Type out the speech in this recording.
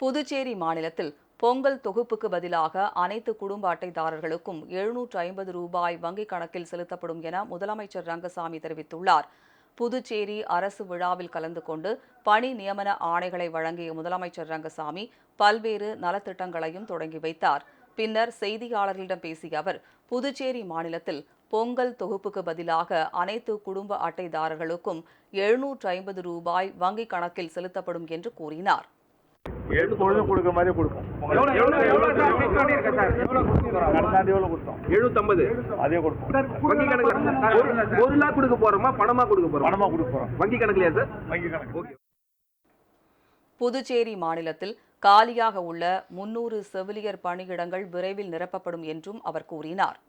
புதுச்சேரி மாநிலத்தில் பொங்கல் தொகுப்புக்கு பதிலாக அனைத்து குடும்ப அட்டைதாரர்களுக்கும் எழுநூற்று ஐம்பது ரூபாய் வங்கிக் கணக்கில் செலுத்தப்படும் என முதலமைச்சர் ரங்கசாமி தெரிவித்துள்ளார். புதுச்சேரி அரசு விழாவில் கலந்து கொண்டு பணி நியமன ஆணைகளை வழங்கிய முதலமைச்சர் ரங்கசாமி பல்வேறு நலத்திட்டங்களையும் தொடங்கி வைத்தார். பின்னர் செய்தியாளர்களிடம் பேசிய அவர் புதுச்சேரி மாநிலத்தில் பொங்கல் தொகுப்புக்கு பதிலாக அனைத்து குடும்ப அட்டைதாரர்களுக்கும் எழுநூற்று ஐம்பது ரூபாய் வங்கிக் கணக்கில் செலுத்தப்படும் என்று கூறினார். எப்பொழுதும் கொடுக்க மாதிரி கொடுப்போம் எவ்வளவு கொடுத்தோம்? அதே கொடுப்போம். வங்கி கணக்குல ஒரு- பொருளா கொடுக்க போறோமா? பணமா கொடுக்க போறோம்? பணமா கொடுக்க போறோம். வங்கி கணக்குலயா சார்? வங்கி கணக்கு. ஓகே. புதுச்சேரி மாநிலத்தில் காலியாக உள்ள முன்னூறு செவிலியர் பணியிடங்கள் விரைவில் நிரப்பப்படும் என்றும் அவர் கூறினார்.